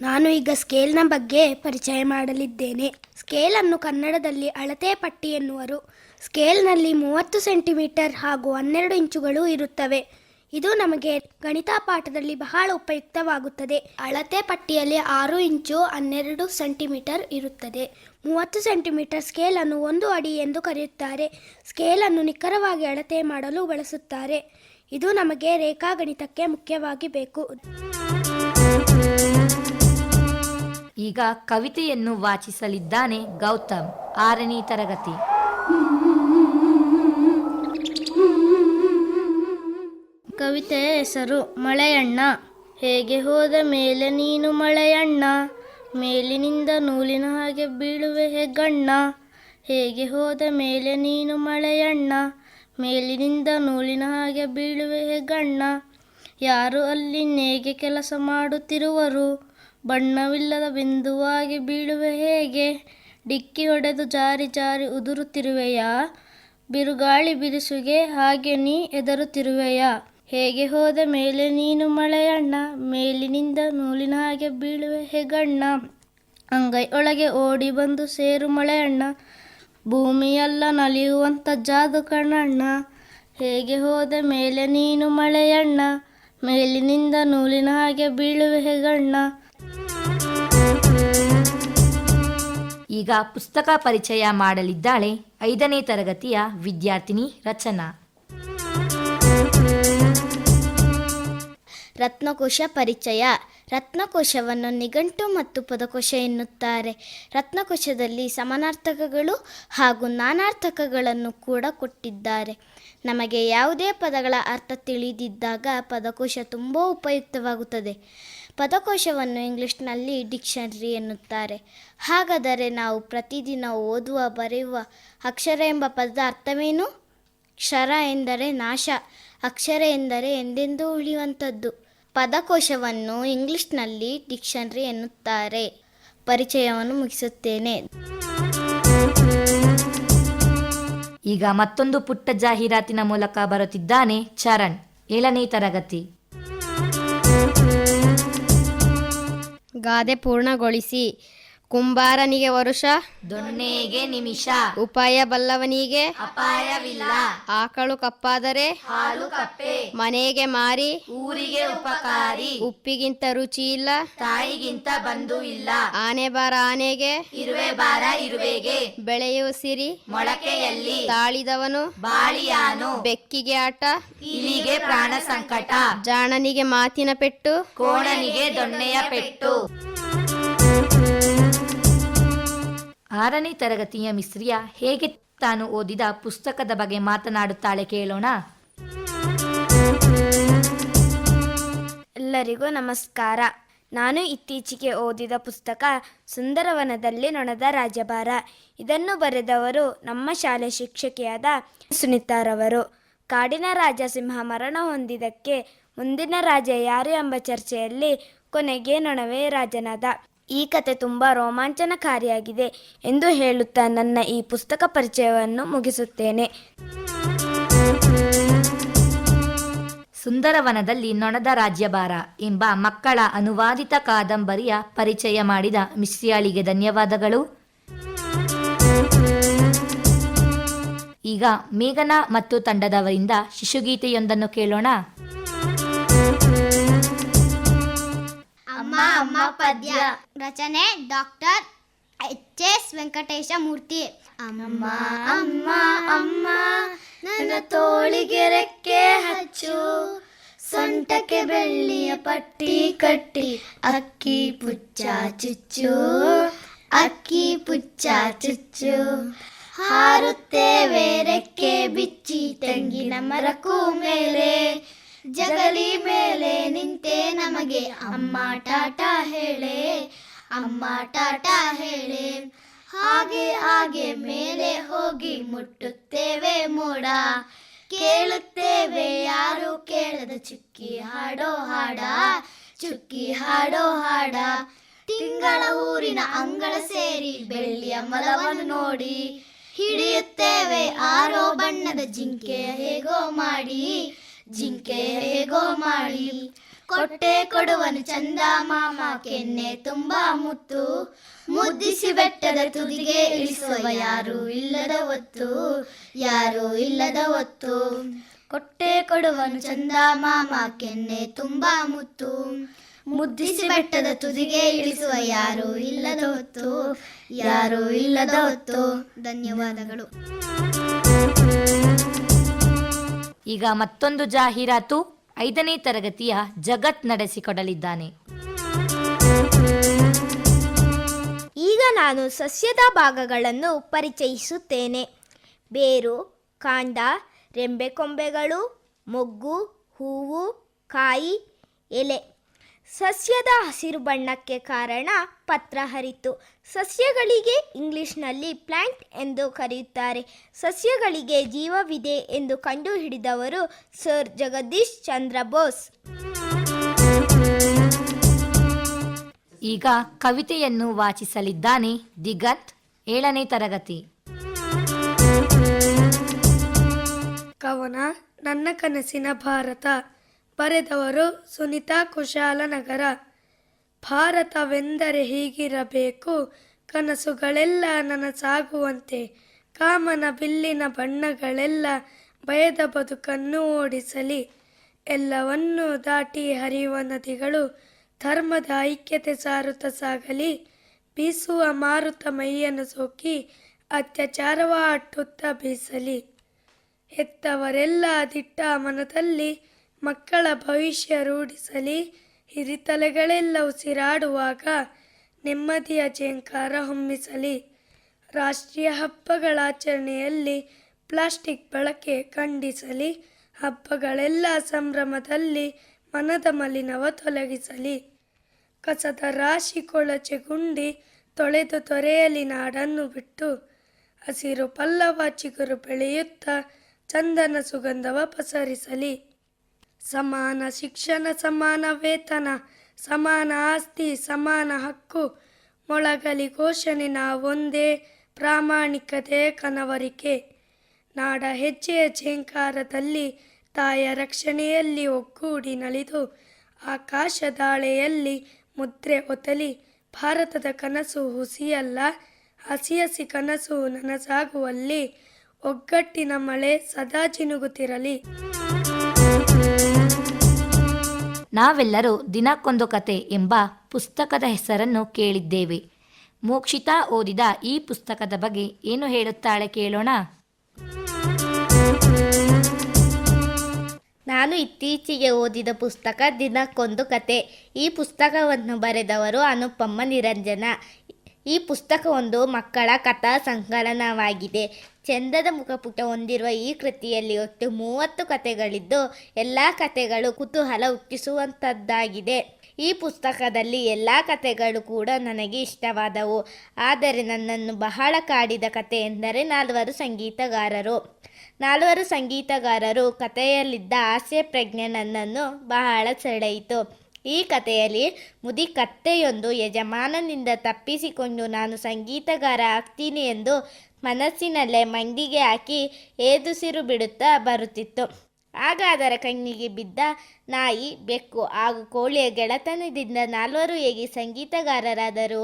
ನಾನು ಈಗ ಸ್ಕೇಲ್ನ ಬಗ್ಗೆ ಪರಿಚಯ ಮಾಡಲಿದ್ದೇನೆ. ಸ್ಕೇಲನ್ನು ಕನ್ನಡದಲ್ಲಿ ಅಳತೆ ಪಟ್ಟಿ ಎನ್ನುವರು. ಸ್ಕೇಲ್ನಲ್ಲಿ ಮೂವತ್ತು ಸೆಂಟಿಮೀಟರ್ ಹಾಗೂ ಹನ್ನೆರಡು ಇಂಚುಗಳು ಇರುತ್ತವೆ. ಇದು ನಮಗೆ ಗಣಿತ ಪಾಠದಲ್ಲಿ ಬಹಳ ಉಪಯುಕ್ತವಾಗುತ್ತದೆ. ಅಳತೆ ಪಟ್ಟಿಯಲ್ಲಿ ಆರು ಇಂಚು ಹನ್ನೆರಡು ಸೆಂಟಿಮೀಟರ್ ಇರುತ್ತದೆ. ಮೂವತ್ತು ಸೆಂಟಿಮೀಟರ್ ಸ್ಕೇಲನ್ನು ಒಂದು ಅಡಿ ಎಂದು ಕರೆಯುತ್ತಾರೆ. ಸ್ಕೇಲನ್ನು ನಿಖರವಾಗಿ ಅಳತೆ ಮಾಡಲು ಬಳಸುತ್ತಾರೆ. ಇದು ನಮಗೆ ರೇಖಾಗಣಿತಕ್ಕೆ ಮುಖ್ಯವಾಗಿ ಬೇಕು. ಈಗ ಕವಿತೆಯನ್ನು ವಾಚಿಸಲಿದ್ದಾನೆ ಗೌತಮ್, ಆರನೇ ತರಗತಿ. ಕವಿತೆಯ ಹೆಸರು ಮಳೆಯಣ್ಣ. ಹೇಗೆ ಹೋದ ಮೇಲೆ ನೀನು ಮಳೆಯಣ್ಣ? ಮೇಲಿನಿಂದ ನೂಲಿನ ಹಾಗೆ ಬೀಳುವೆ ಹೆಗ್ಗಣ್ಣ ಹೇಗೆ ಹೋದ ಮೇಲೆ ನೀನು ಮಳೆಯಣ್ಣ? ಮೇಲಿನಿಂದ ನೂಲಿನ ಹಾಗೆ ಬೀಳುವೆ ಹೆಗ್ಗಣ್ಣ ಯಾರು ಅಲ್ಲಿ ನೇಗೆ ಕೆಲಸ ಮಾಡುತ್ತಿರುವರು? ಬಣ್ಣವಿಲ್ಲದ ಬಿಂದುವಾಗಿ ಬೀಳುವೆ ಹೇಗೆ? ಡಿಕ್ಕಿ ಹೊಡೆದು ಜಾರಿ ಜಾರಿ ಉದುರುತ್ತಿರುವೆಯಾ? ಬಿರುಗಾಳಿ ಬಿರುಸುಗೆ ಹಾಗೆ ನೀ ಎದರುತ್ತಿರುವೆಯಾ ಹೇಗೆ ಹೋದ ಮೇಲೆ ನೀನು ಮಳೆಯಣ್ಣ? ಮೇಲಿನಿಂದ ನೂಲಿನ ಹಾಗೆ ಬೀಳುವೆ ಹೆಗಣ್ಣ ಅಂಗೈ ಒಳಗೆ ಓಡಿ ಬಂದು ಸೇರು ಮಳೆಯಣ್ಣ. ಭೂಮಿಯೆಲ್ಲ ನಲಿಯುವಂಥ ಜಾದು ಕಣ್ಣಣ್ಣ ಹೇಗೆ ಹೋದ ಮೇಲೆ ನೀನು ಮಳೆಯಣ್ಣ? ಮೇಲಿನಿಂದ ನೂಲಿನ ಹಾಗೆ ಬೀಳುವೆ ಹೆಗಣ್ಣ ಈಗ ಪುಸ್ತಕ ಪರಿಚಯ ಮಾಡಲಿದ್ದಾಳೆ ಐದನೇ ತರಗತಿಯ ವಿದ್ಯಾರ್ಥಿನಿ ರಚನಾ. ರತ್ನಕೋಶ ಪರಿಚಯ. ರತ್ನಕೋಶವನ್ನು ನಿಘಂಟು ಮತ್ತು ಪದಕೋಶ ಎನ್ನುತ್ತಾರೆ. ರತ್ನಕೋಶದಲ್ಲಿ ಸಮಾನಾರ್ಥಕಗಳು ಹಾಗೂ ನಾನಾರ್ಥಕಗಳನ್ನು ಕೂಡ ಕೊಟ್ಟಿದ್ದಾರೆ. ನಮಗೆ ಯಾವುದೇ ಪದಗಳ ಅರ್ಥ ತಿಳಿದಿದ್ದಾಗ ಪದಕೋಶ ತುಂಬ ಉಪಯುಕ್ತವಾಗುತ್ತದೆ. ಪದಕೋಶವನ್ನು ಇಂಗ್ಲಿಷ್ನಲ್ಲಿ ಡಿಕ್ಷನರಿ ಎನ್ನುತ್ತಾರೆ. ಹಾಗಾದರೆ ನಾವು ಪ್ರತಿದಿನ ಓದುವ, ಬರೆಯುವ ಅಕ್ಷರ ಎಂಬ ಪದದ ಅರ್ಥವೇನು? ಕ್ಷರ ಎಂದರೆ ನಾಶ, ಅಕ್ಷರ ಎಂದರೆ ಎಂದೆಂದೂ ಉಳಿಯುವಂಥದ್ದು. ಪದಕೋಶವನ್ನು ಇಂಗ್ಲಿಷ್ನಲ್ಲಿ ಡಿಕ್ಷನರಿ ಎನ್ನುತ್ತಾರೆ. ಪರಿಚಯವನ್ನು ಮುಗಿಸುತ್ತೇನೆ. ಈಗ ಮತ್ತೊಂದು ಪುಟ್ಟ ಜಾಹೀರಾತಿನ ಮೂಲಕ ಬರುತ್ತಿದ್ದಾನೆ ಚರಣ್. ಏಳನೇ ತರಗತಿ. ಗಾದೆ ಪೂರ್ಣಗೊಳಿಸಿ. ಕುಂಬಾರನಿಗೆ ವರುಷ. ದೊಣ್ಣೆಗೆ ನಿಮಿಷ. ಉಪಾಯ ಬಲ್ಲವನಿಗೆ. ಅಪಾಯವಿಲ್ಲ. ಆಕಳು ಕಪ್ಪಾದರೆ. ಹಾಲು ಕಪ್ಪೆ. ಮನೆಗೆ ಮಾರಿ. ಊರಿಗೆ ಉಪಕಾರಿ. ಉಪ್ಪಿಗಿಂತ ರುಚಿ ಇಲ್ಲ. ತಾಯಿಗಿಂತ ಬಂಧು ಇಲ್ಲ. ಆನೆ ಬಾರ ಆನೆಗೆ. ಇರುವೆ ಬಾರ ಇರುವೆಗೆ. ಬೆಳೆಯುವ ಸಿರಿ. ಮೊಳಕೆಯಲ್ಲಿ. ತಾಳಿದವನು. ಬಾಳಿಯಾನು. ಬೆಕ್ಕಿಗೆ ಆಟ. ಇಲಿಗೆ ಪ್ರಾಣ ಸಂಕಟ. ಜಾಣನಿಗೆ ಮಾತಿನ ಪೆಟ್ಟು. ಕೋಣನಿಗೆ ದೊಣ್ಣೆಯ ಪೆಟ್ಟು. ಆರನೇ ತರಗತಿಯ ಮಿಸ್ರಿಯ ಹೇಗೆ ತಾನು ಓದಿದ ಪುಸ್ತಕದ ಬಗ್ಗೆ ಮಾತನಾಡುತ್ತಾಳೆ ಕೇಳೋಣ. ಎಲ್ಲರಿಗೂ ನಮಸ್ಕಾರ. ನಾನು ಇತ್ತೀಚೆಗೆ ಓದಿದ ಪುಸ್ತಕ ಸುಂದರವನದಲ್ಲಿ ನೊಣದ ರಾಜಭಾರ. ಇದನ್ನು ಬರೆದವರು ನಮ್ಮ ಶಾಲೆ ಶಿಕ್ಷಕಿಯಾದ ಸುನಿತಾರವರು. ಕಾಡಿನ ರಾಜ ಸಿಂಹ ಮರಣ ಹೊಂದಿದ್ದಕ್ಕೆ ಮುಂದಿನ ರಾಜ ಯಾರು ಎಂಬ ಚರ್ಚೆಯಲ್ಲಿ ಕೊನೆಗೆ ನೊಣವೇ ರಾಜನಾದ. ಈ ಕತೆ ತುಂಬ ರೋಮಾಂಚನಕಾರಿಯಾಗಿದೆ ಎಂದು ಹೇಳುತ್ತಾ ನನ್ನ ಈ ಪುಸ್ತಕ ಪರಿಚಯವನ್ನು ಮುಗಿಸುತ್ತೇನೆ. ಸುಂದರವನದಲ್ಲಿ ನೊಣದ ರಾಜ್ಯಭಾರ ಎಂಬ ಮಕ್ಕಳ ಅನುವಾದಿತ ಕಾದಂಬರಿಯ ಪರಿಚಯ ಮಾಡಿದ ಮಿಶ್ರಿಯಾಳಿಗೆ ಧನ್ಯವಾದಗಳು. ಈಗ ಮೇಘನ ಮತ್ತು ತಂಡದವರಿಂದ ಶಿಶುಗೀತೆಯೊಂದನ್ನು ಕೇಳೋಣ. ಅಮ್ಮ ಅಮ್ಮ ಪದ್ಯ ರಚನೆ doctor H S Venkatesha Murthy ಅಮ್ಮ ಅಮ್ಮ ಅಮ್ಮ ನನ್ನ ತೋಳಿಗೆ ರೆಕ್ಕೆ ಹಚ್ಚು ಸೊಂಟಕ್ಕೆ ಬೆಳ್ಳಿಯ ಪಟ್ಟಿ ಕಟ್ಟಿ ಅಕ್ಕಿ ಪುಚ್ಚ ಚುಚ್ಚು ಅಕ್ಕಿ ಪುಚ್ಚ ಚುಚ್ಚು ಹಾರುತ್ತೇವೆ ರೆಕ್ಕೆ ಬಿಚ್ಚಿ ತೆಂಗಿನ ಮರಕ್ಕೂ ಮೇಲೆ ಜಗಲಿ ಮೇಲೆ ನಿಂತೆ ನಮಗೆ ಅಮ್ಮ ಟಾಟ ಹೇಳೆ, ಅಮ್ಮ ಟಾಟ ಹೇಳೆ. ಹಾಗೆ ಹಾಗೆ ಮೇಲೆ ಹೋಗಿ ಮುಟ್ಟುತ್ತೇವೆ ಮೋಡ. ಕೇಳುತ್ತೇವೆ ಯಾರು ಕೇಳದ ಚುಕ್ಕಿ ಹಾಡೋ ಹಾಡ, ಚುಕ್ಕಿ ಹಾಡೋ ಹಾಡ. ತಿಂಗಳ ಊರಿನ ಅಂಗಳ ಸೇರಿ ಬೆಳ್ಳಿಯ ಮಲವನ್ನು ನೋಡಿ, ಹಿಡಿಯುತ್ತೇವೆ ಆರೋ ಬಣ್ಣದ ಜಿಂಕೆ ಹೇಗೋ ಮಾಡಿ. ಜಿಂಕೆ ಹೇಗೋ ಮಾಡಿ ಕೊಟ್ಟೆ ಕೊಡುವನು ಚಂದ ಮಾಮ ಕೆನ್ನೆ ತುಂಬಾ ಮುತ್ತು. ಮುದ್ದಿಸಿ ಬೆಟ್ಟದ ತುದಿಗೆ ಇಳಿಸುವ ಯಾರು ಇಲ್ಲದ ಹೊತ್ತು ಯಾರು ಇಲ್ಲದ ಹೊತ್ತು ಕೊಟ್ಟೆ ಕೊಡುವನು ಚಂದ ಮಾಮ ಕೆನ್ನೆ ತುಂಬಾ ಮುತ್ತು. ಮುದ್ದಿಸಿ ಬೆಟ್ಟದ ತುದಿಗೆ ಇಳಿಸುವ ಯಾರು ಇಲ್ಲದ ಹೊತ್ತು ಯಾರು ಇಲ್ಲದ ಹೊತ್ತು ಧನ್ಯವಾದಗಳು. ಈಗ ಮತ್ತೊಂದು ಜಾಹೀರಾತು ಐದನೇ ತರಗತಿಯ ಜಗತ್ ನಡೆಸಿಕೊಡಲಿದ್ದಾನೆ. ಈಗ ನಾನು ಸಸ್ಯದ ಭಾಗಗಳನ್ನು ಪರಿಚಯಿಸುತ್ತೇನೆ. ಬೇರು, ಕಾಂಡ ರೆಂಬೆಕೊಂಬೆಗಳು ಮೊಗ್ಗು, ಹೂವು, ಕಾಯಿ, ಎಲೆ. ಸಸ್ಯದ ಹಸಿರು ಬಣ್ಣಕ್ಕೆ ಕಾರಣ ಪತ್ರ ಹರಿತು. ಸಸ್ಯಗಳಿಗೆ ಇಂಗ್ಲಿಷ್ನಲ್ಲಿ ಪ್ಲ್ಯಾಂಟ್ ಎಂದು ಕರೆಯುತ್ತಾರೆ. ಸಸ್ಯಗಳಿಗೆ ಜೀವವಿದೆ ಎಂದು ಕಂಡುಹಿಡಿದವರು ಸರ್ ಜಗದೀಶ್ ಚಂದ್ರ ಬೋಸ್. ಈಗ ಕವಿತೆಯನ್ನು ವಾಚಿಸಲಿದ್ದಾನೆ ದಿಗಂತ್ ಏಳನೇ ತರಗತಿ. ಕವನ ನನ್ನ ಕನಸಿನ ಭಾರತ ಬರೆದವರು ಸುನಿತಾ ಕುಶಾಲನಗರ. ಭಾರತವೆಂದರೆ ಹೀಗಿರಬೇಕು. ಕನಸುಗಳೆಲ್ಲ ನನಸಾಗುವಂತೆ. ಕಾಮನ ಬಿಲ್ಲಿನ ಬಣ್ಣಗಳೆಲ್ಲ ಭಯದ ಬದುಕನ್ನು ಓಡಿಸಲಿ. ಎಲ್ಲವನ್ನೂ ದಾಟಿ ಹರಿಯುವ ನದಿಗಳು ಧರ್ಮದ ಐಕ್ಯತೆ ಸಾರುತ್ತ ಸಾಗಲಿ. ಬೀಸುವ ಮಾರುತ ಮೈಯನ್ನು ಸೋಕಿ ಅತ್ಯಾಚಾರವ ಅಟ್ಟುತ್ತ ಬೀಸಲಿ. ಹೆತ್ತವರೆಲ್ಲ ದಿಟ್ಟ ಮನದಲ್ಲಿ ಮಕ್ಕಳ ಭವಿಷ್ಯ ರೂಢಿಸಲಿ. ಹಿರಿತಲೆಗಳೆಲ್ಲ ಉಸಿರಾಡುವಾಗ ನೆಮ್ಮದಿಯ ಜೇಂಕಾರ ಹೊಮ್ಮಿಸಲಿ. ರಾಷ್ಟ್ರೀಯ ಹಬ್ಬಗಳ ಆಚರಣೆಯಲ್ಲಿ ಪ್ಲಾಸ್ಟಿಕ್ ಬಳಕೆ ಖಂಡಿಸಲಿ. ಹಬ್ಬಗಳೆಲ್ಲ ಸಂಭ್ರಮದಲ್ಲಿ ಮನದ ಮಲಿನವ ತೊಲಗಿಸಲಿ. ಕಸದ ರಾಶಿ ಕೊಳಚೆ ಗುಂಡಿ ತೊಳೆದು ತೊರೆಯಲಿ ನಾಡನ್ನು ಬಿಟ್ಟು. ಹಸಿರು ಪಲ್ಲವ ಚಿಗುರು ಬೆಳೆಯುತ್ತಾ ಚಂದನ ಸುಗಂಧವ ಪಸರಿಸಲಿ. ಸಮಾನ ಶಿಕ್ಷಣ, ಸಮಾನ ವೇತನ, ಸಮಾನ ಆಸ್ತಿ, ಸಮಾನ ಹಕ್ಕು. ಮೊಳಗಲಿ ಘೋಷಣೆ ಒಂದೇ, ಪ್ರಾಮಾಣಿಕತೆ ಕನವರಿಕೆ. ನಾಡ ಹೆಜ್ಜೆಯ ಝೇಂಕಾರದಲ್ಲಿ ತಾಯ ರಕ್ಷಣೆಯಲ್ಲಿ ಒಗ್ಗೂಡಿ ನಲಿದು ಆಕಾಶದಾಳೆಯಲ್ಲಿ ಮುದ್ರೆ ಒತ್ತಲಿ, ಭಾರತದ ಕನಸು ಹುಸಿಯಲ್ಲ ಹಸಿ ಹಸಿ ಕನಸು ನನಸಾಗುವಲ್ಲಿ, ಒಗ್ಗಟ್ಟಿನ ಮಳೆ ಸದಾ ಜಿನುಗುತ್ತಿರಲಿ ನಾವೆಲ್ಲರೂ ದಿನಕ್ಕೊಂದು ಕತೆ ಎಂಬ ಪುಸ್ತಕದ ಹೆಸರನ್ನು ಕೇಳಿದ್ದೇವೆ. ಮೋಕ್ಷಿತಾ ಓದಿದ ಈ ಪುಸ್ತಕದ ಬಗ್ಗೆ ಏನು ಹೇಳುತ್ತಾಳೆ ಕೇಳೋಣ. ನಾನು ಇತ್ತೀಚೆಗೆ ಓದಿದ ಪುಸ್ತಕ ದಿನಕ್ಕೊಂದು ಕತೆ. ಈ ಪುಸ್ತಕವನ್ನು ಬರೆದವರು ಅನುಪಮ್ಮ ನಿರಂಜನ. ಈ ಪುಸ್ತಕ ಒಂದು ಮಕ್ಕಳ ಕಥಾ ಸಂಕಲನವಾಗಿದೆ ಚಂದದ ಮುಖಪುಟ ಹೊಂದಿರುವ ಈ ಕೃತಿಯಲ್ಲಿ ಒಟ್ಟು ಮೂವತ್ತು ಕಥೆಗಳಿದ್ದು, ಎಲ್ಲ ಕಥೆಗಳು ಕುತೂಹಲ ಹುಟ್ಟಿಸುವಂಥದ್ದಾಗಿದೆ ಈ ಪುಸ್ತಕದಲ್ಲಿ ಎಲ್ಲ ಕಥೆಗಳು ಕೂಡ ನನಗೆ ಇಷ್ಟವಾದವು. ಆದರೆ ನನ್ನನ್ನು ಬಹಳ ಕಾಡಿದ ಕಥೆ ಎಂದರೆ ನಾಲ್ವರು ಸಂಗೀತಗಾರರು. ನಾಲ್ವರು ಸಂಗೀತಗಾರರು ಕಥೆಯಲ್ಲಿದ್ದ ಆಸೆ ಪ್ರಜ್ಞೆ ನನ್ನನ್ನು ಬಹಳ ಸೆಳೆಯಿತು. ಈ ಕಥೆಯಲ್ಲಿ ಮುದಿ ಕತ್ತೆಯೊಂದು ಯಜಮಾನನಿಂದ ತಪ್ಪಿಸಿಕೊಂಡು ನಾನು ಸಂಗೀತಗಾರ ಆಗ್ತೀನಿ ಎಂದು ಮನಸ್ಸಿನಲ್ಲೇ ಮಂಡಿಗೆ ಹಾಕಿ ಏದುಸಿರು ಬಿಡುತ್ತಾ ಬರುತ್ತಿತ್ತು. ಆಗ ಅದರ ಕಣ್ಣಿಗೆ ಬಿದ್ದ ನಾಯಿ ಬೆಕ್ಕು ಹಾಗೂ ಕೋಳಿಯ ಗೆಳತನದಿಂದ ನಾಲ್ವರು ಹೇಗೆ ಸಂಗೀತಗಾರರಾದರು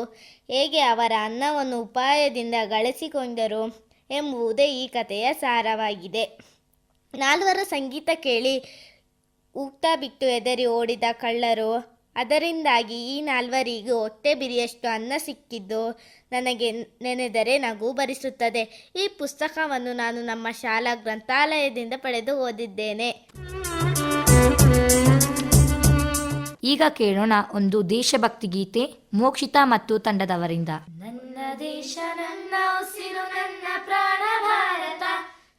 ಹೇಗೆ ಅವರ ಅನ್ನವನ್ನು ಉಪಾಯದಿಂದ ಗಳಿಸಿಕೊಂಡರು ಎಂಬುದೇ ಈ ಕಥೆಯ ಸಾರವಾಗಿದೆ. ನಾಲ್ವರು ಸಂಗೀತ ಕೇಳಿ ಊಟ ಬಿಟ್ಟು ಎದರಿ ಓಡಿದ ಕಳ್ಳರು. ಅದರಿಂದಾಗಿ ಈ ನಾಲ್ವರಿಗೂ ಹೊಟ್ಟೆ ಬಿರಿಯಷ್ಟು ಅನ್ನ ಸಿಕ್ಕಿದ್ದು ನನಗೆ ನೆನೆದರೆ ನಗು ಬರಿಸುತ್ತದೆ. ಈ ಪುಸ್ತಕವನ್ನು ನಾನು ನಮ್ಮ ಶಾಲಾ ಗ್ರಂಥಾಲಯದಿಂದ ಪಡೆದು ಓದಿದ್ದೇನೆ. ಈಗ ಕೇಳೋಣ ಒಂದು ದೇಶಭಕ್ತಿ ಗೀತೆ ಮೋಕ್ಷಿತಾ ಮತ್ತು ತಂಡದವರಿಂದ. ನನ್ನ ದೇಶ ನನ್ನ ಉಸಿರು ನನ್ನ ಪ್ರಾಣ ಭಾರತ.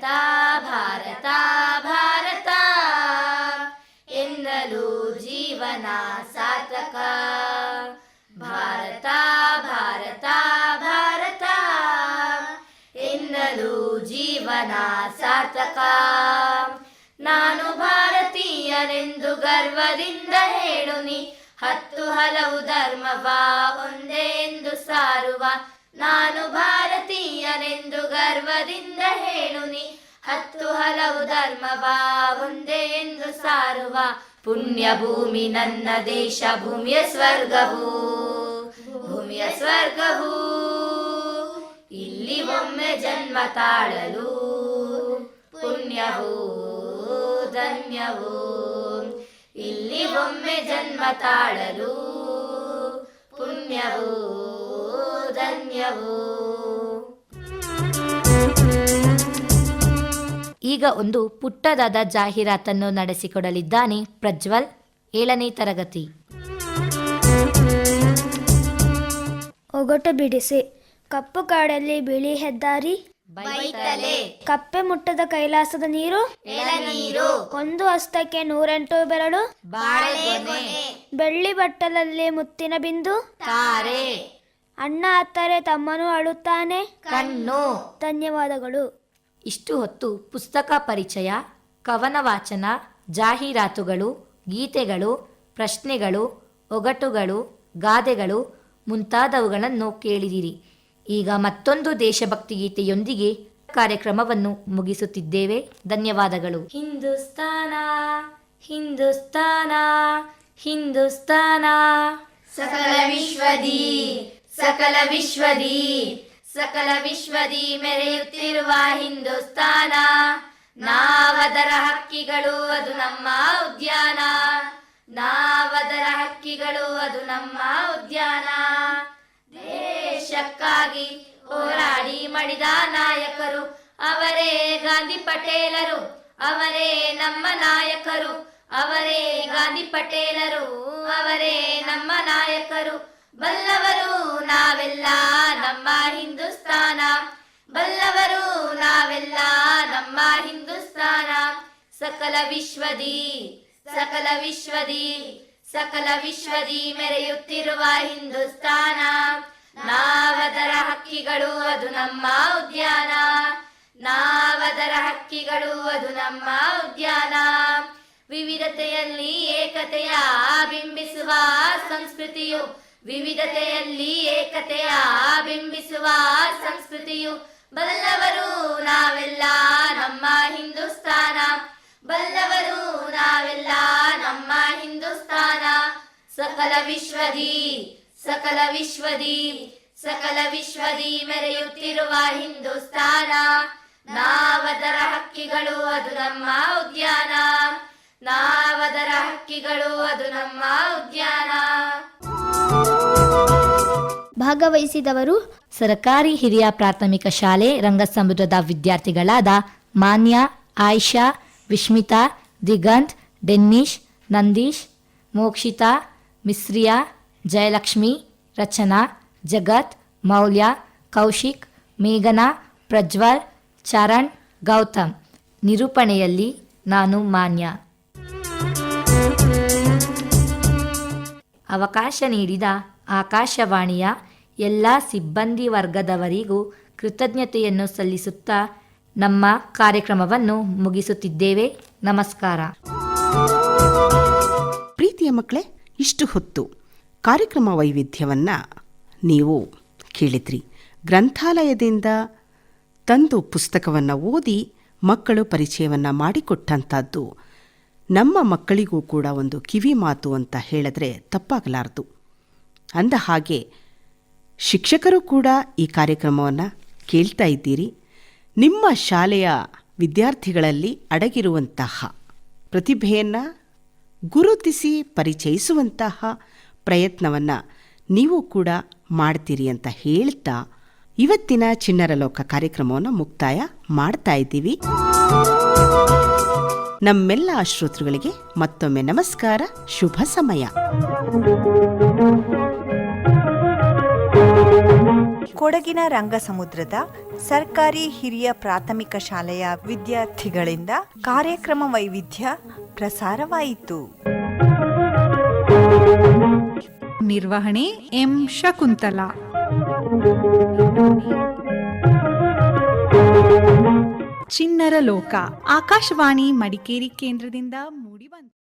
ಭಾರತ ಭಾರತ ಭಾರತ. ಎನ್ನಲು ಜೀವನ ಸಾರ್ಥಕ. ಭಾರತ ಭಾರತ ಭಾರತ. ಎನ್ನಲು ಜೀವನ ಸಾರ್ಥಕ. ನಾನು ಭಾರತೀಯನೆಂದು ಗರ್ವದಿಂದ ಹೇಳುನಿ. ಹತ್ತು ಹಲವು ಧರ್ಮವ ಒಂದೇ ಎಂದು ಸಾರುವ ನಾನು ಭಾರತೀಯನೆಂದು ಗರ್ವದಿಂದ ಹೇಳುನಿ. ಹತ್ತು ಹಲವು ಧರ್ಮವ ಒಂದೇ ಎಂದು ಸಾರುವ ಪುಣ್ಯ ಭೂಮಿ ನನ್ನ ದೇಶ, ಭೂಮಿಯ ಸ್ವರ್ಗವು. ಭೂಮಿಯ ಸ್ವರ್ಗವು. ಇಲ್ಲಿ ಒಮ್ಮೆ ಜನ್ಮ ತಾಳಲು ಪುಣ್ಯವೂ, ಧನ್ಯವೂ. ಇಲ್ಲಿ ಒಮ್ಮೆ ಜನ್ಮ ತಾಳಲು ಪುಣ್ಯವೋ. ಧನ್ಯವೋ. ಈಗ ಒಂದು ಪುಟ್ಟದಾದ ಜಾಹೀರಾತನ್ನು ನಡೆಸಿಕೊಡಲಿದ್ದಾನೆ ಪ್ರಜ್ವಲ್ ಏಳನೇ ತರಗತಿ. ಒಗಟು ಬಿಡಿಸಿ. ಕಪ್ಪು ಕಾಡಲ್ಲಿ ಬಿಳಿ ಹೆದ್ದಾರಿ. ಬೈತಲೆ. ಕಪ್ಪೆ ಮುಟ್ಟದ ಕೈಲಾಸದ ನೀರು. ಎಳನೀರು ಒಂದು ಹಸ್ತಕ್ಕೆ ನೂರೆಂಟು ಬೆರಳು. ಬಾಳೆಗೊನೆ ಬೆಳ್ಳಿ ಬಟ್ಟಲಲ್ಲಿ ಮುತ್ತಿನ ಬಿಂದು. ತಾರೆ. ಅಣ್ಣ ಅತ್ತರೆ ತಮ್ಮನು ಅಳುತ್ತಾನೆ. ಕಣ್ಣು. ಧನ್ಯವಾದಗಳು. ಇಷ್ಟು ಹೊತ್ತು ಪುಸ್ತಕ ಪರಿಚಯ ಕವನ ವಾಚನ ಜಾಹೀರಾತುಗಳು ಗೀತೆಗಳು ಪ್ರಶ್ನೆಗಳು ಒಗಟುಗಳು ಗಾದೆಗಳು ಮುಂತಾದವುಗಳನ್ನು ಕೇಳಿದಿರಿ. ಈಗ ಮತ್ತೊಂದು ದೇಶಭಕ್ತಿ ಗೀತೆಯೊಂದಿಗೆ ಕಾರ್ಯಕ್ರಮವನ್ನು ಮುಗಿಸುತ್ತಿದ್ದೇವೆ. ಧನ್ಯವಾದಗಳು. ಹಿಂದೂಸ್ತಾನ ಹಿಂದೂಸ್ತಾನ ಹಿಂದೂಸ್ತಾನ. ಸಕಲ ವಿಶ್ವದಿ ಸಕಲ ವಿಶ್ವದಿ ಸಕಲ ವಿಶ್ವದಿ ಮೆರೆಯುತ್ತಿರುವ ಹಿಂದೂಸ್ತಾನ. ನಾವದರ ಹಕ್ಕಿಗಳು ಅದು ನಮ್ಮ ಉದ್ಯಾನ. ನಾವದರ ಹಕ್ಕಿಗಳು ಅದು ನಮ್ಮ ಉದ್ಯಾನ. ದೇಶಕ್ಕಾಗಿ ಹೋರಾಡಿ ಮಡಿದ ನಾಯಕರು ಅವರೇ ಗಾಂಧಿ ಪಟೇಲರು, ಅವರೇ ನಮ್ಮ ನಾಯಕರು, ಅವರೇ ಗಾಂಧಿ ಪಟೇಲರು, ಅವರೇ ನಮ್ಮ ನಾಯಕರು. ಬಲ್ಲವರು ನಾವೆಲ್ಲ ನಮ್ಮ ಹಿಂದೂಸ್ತಾನ. ಬಲ್ಲವರು ನಾವೆಲ್ಲ ನಮ್ಮ ಹಿಂದೂಸ್ತಾನ. ಸಕಲ ವಿಶ್ವದಿ ಸಕಲ ವಿಶ್ವದಿ ಸಕಲ ವಿಶ್ವದಿ ಮೆರೆಯುತ್ತಿರುವ ಹಿಂದೂಸ್ತಾನ. ನಾವದರ ಹಕ್ಕಿಗಳು ಅದು ನಮ್ಮ ಉದ್ಯಾನ. ನಾವದರ ಹಕ್ಕಿಗಳು ಅದು ನಮ್ಮ ಉದ್ಯಾನ. ವಿವಿಧತೆಯಲ್ಲಿ ಏಕತೆಯ ಬಿಂಬಿಸುವ ಸಂಸ್ಕೃತಿಯು ವಿವಿಧತೆಯಲ್ಲಿ ಏಕತೆಯ ಬಿಂಬಿಸುವ ಸಂಸ್ಕೃತಿಯು ಬಲ್ಲವರು ನಾವೆಲ್ಲ ನಮ್ಮ ಹಿಂದೂಸ್ತಾನ. ಬಲ್ಲವರು ನಾವೆಲ್ಲ ನಮ್ಮ ಹಿಂದೂಸ್ತಾನ. ಸಕಲ ವಿಶ್ವದಿ ಸಕಲ ವಿಶ್ವದಿ ಸಕಲ ವಿಶ್ವದಿ ಮೆರೆಯುತ್ತಿರುವ ಹಿಂದೂಸ್ತಾನ. ನಾವದರ ಹಕ್ಕಿಗಳು ಅದು ನಮ್ಮ ಉದ್ಯಾನ. ನಾವದರ ಹಕ್ಕಿಗಳು ಅದು ನಮ್ಮ ಉದ್ಯಾನ. ಭಾಗವಹಿಸಿದವರು ಸರ್ಕಾರಿ ಹಿರಿಯ ಪ್ರಾಥಮಿಕ ಶಾಲೆ ರಂಗಸಮುದ್ರದ ವಿದ್ಯಾರ್ಥಿಗಳಾದ ಮಾನ್ಯ, ಆಯಿಷಾ, ವಿಶ್ಮಿತಾ, ದಿಗಂತ್, ಡೆನ್ನಿಶ್, ನಂದೀಶ್, ಮೋಕ್ಷಿತಾ, ಮಿಸ್ರಿಯಾ, ಜಯಲಕ್ಷ್ಮಿ, ರಚನಾ, ಜಗತ್, ಮೌಲ್ಯ, ಕೌಶಿಕ್, ಮೇಘನಾ, ಪ್ರಜ್ವಲ್, ಚರಣ್, ಗೌತಮ್. ನಿರೂಪಣೆಯಲ್ಲಿ ನಾನು ಮಾನ್ಯ. ಅವಕಾಶ ನೀಡಿದ ಆಕಾಶವಾಣಿಯ ಎಲ್ಲ ಸಿಬ್ಬಂದಿ ವರ್ಗದವರಿಗೂ ಕೃತಜ್ಞತೆಯನ್ನು ಸಲ್ಲಿಸುತ್ತಾ ನಮ್ಮ ಕಾರ್ಯಕ್ರಮವನ್ನು ಮುಗಿಸುತ್ತಿದ್ದೇವೆ. ನಮಸ್ಕಾರ. ಪ್ರೀತಿಯ ಮಕ್ಕಳೇ, ಇಷ್ಟು ಹೊತ್ತು ಕಾರ್ಯಕ್ರಮ ವೈವಿಧ್ಯವನ್ನು ನೀವು ಕೇಳಿದ್ರಿ. ಗ್ರಂಥಾಲಯದಿಂದ ತಂದು ಪುಸ್ತಕವನ್ನು ಓದಿ ಮಕ್ಕಳು ಪರಿಚಯವನ್ನು ಮಾಡಿಕೊಟ್ಟಂಥದ್ದು ನಮ್ಮ ಮಕ್ಕಳಿಗೂ ಕೂಡ ಒಂದು ಕಿವಿ ಮಾತು ಅಂತ ಹೇಳಿದ್ರೆ ತಪ್ಪಾಗಲಾರದು. ಅಂದ ಹಾಗೆ, ಶಿಕ್ಷಕರು ಕೂಡ ಈ ಕಾರ್ಯಕ್ರಮವನ್ನು ಕೇಳ್ತಾ ಇದ್ದೀರಿ. ನಿಮ್ಮ ಶಾಲೆಯ ವಿದ್ಯಾರ್ಥಿಗಳಲ್ಲಿ ಅಡಗಿರುವಂತಹ ಪ್ರತಿಭೆಯನ್ನು ಗುರುತಿಸಿ ಪರಿಚಯಿಸುವಂತಹ ಪ್ರಯತ್ನವನ್ನು ನೀವು ಕೂಡ ಮಾಡ್ತೀರಿ ಅಂತ ಹೇಳ್ತಾ ಇವತ್ತಿನ ಚಿಣ್ಣರ ಲೋಕ ಕಾರ್ಯಕ್ರಮವನ್ನು ಮುಕ್ತಾಯ ಮಾಡ್ತಾ ಇದ್ದೀವಿ. ನಮ್ಮೆಲ್ಲ ಶ್ರೋತೃಗಳಿಗೆ ಮತ್ತೊಮ್ಮೆ ನಮಸ್ಕಾರ, ಶುಭ ಸಮಯ. ಕೊಡಗಿನ ರಂಗಸಮುದ್ರದ ಸರ್ಕಾರಿ ಹಿರಿಯ ಪ್ರಾಥಮಿಕ ಶಾಲೆಯ ವಿದ್ಯಾರ್ಥಿಗಳಿಂದ ಕಾರ್ಯಕ್ರಮ ವೈವಿಧ್ಯ ಪ್ರಸಾರವಾಯಿತು. ನಿರ್ವಹಣೆ ಎಂ ಶಕುಂತಲಾ. ಚಿನ್ನರ ಲೋಕ ಆಕಾಶವಾಣಿ ಮಡಿಕೇರಿ ಕೇಂದ್ರದಿಂದ ಮೂಡಿಬಂತು.